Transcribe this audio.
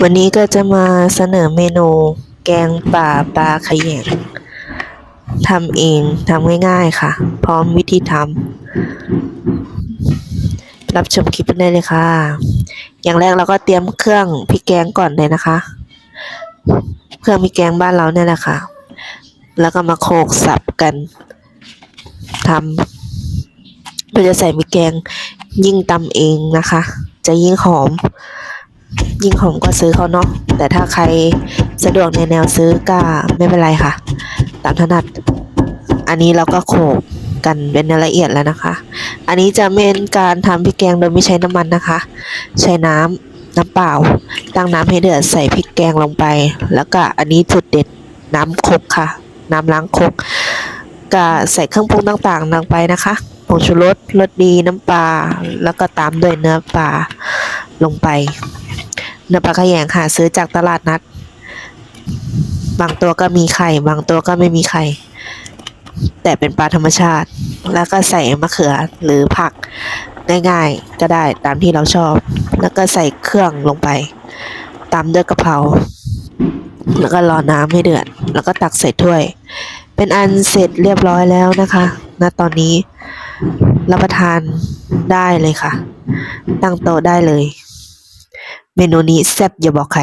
วันนี้ก็จะมาเสนอเมนูแกงป่าปลาขยงทำเองทำง่ายๆค่ะ พร้อมวิธีทำรับชมคลิปได้เลยค่ะ อย่างแรกเราก็เตรียมเครื่องพริกแกงก่อนเลยนะคะ เครื่องพริกแกงบ้านเราเนี่ยแหละค่ะ แล้วก็มาโขลกสับกันทำเพื่อจะใส่พริกแกงยิ่งตำเองนะคะ จะยิ่งหอม ยิ่งหอมก็ซื้อเขาเนาะแต่ถ้าใครสะดวกในแนวซื้อก็ไม่เป็นไรค่ะ ตามถนัด อันนี้เราก็โขกกันเป็นละเอียดแล้วนะคะ อันนี้จะเป็นการทำพริกแกงโดยไม่ใช้น้ำมันนะคะ ใช้น้ำน้ำเปล่า ตั้งน้ำให้เดือดใส่พริกแกงลงไป แล้วก็อันนี้จุดเด็ดน้ำครกค่ะ น้ำล้างครกก็ใส่เครื่องปรุงต่างๆลงไปนะคะผงชูรสรสดีน้ำปลาแล้วก็ตามด้วยเนื้อปลาลงไป เนื้อปลาขยงหาซื้อจากตลาดนัด บางตัวก็มีไข่ บางตัวก็ไม่มีไข่ แต่เป็นปลาธรรมชาติ แล้วก็ใส่มะเขือหรือผักง่ายๆก็ได้ตามที่เราชอบ แล้วก็ใส่เครื่องลงไป ตามด้วยกะเพราแล้วก็รอน้ำให้เดือด แล้วก็ตักใส่ถ้วย เป็นอันเสร็จเรียบร้อยแล้วนะคะณตอนนี้รับประทานได้เลยค่ะ ตั้งโต๊ะได้เลย เมนูนี้แซ่บอย่าบอกใคร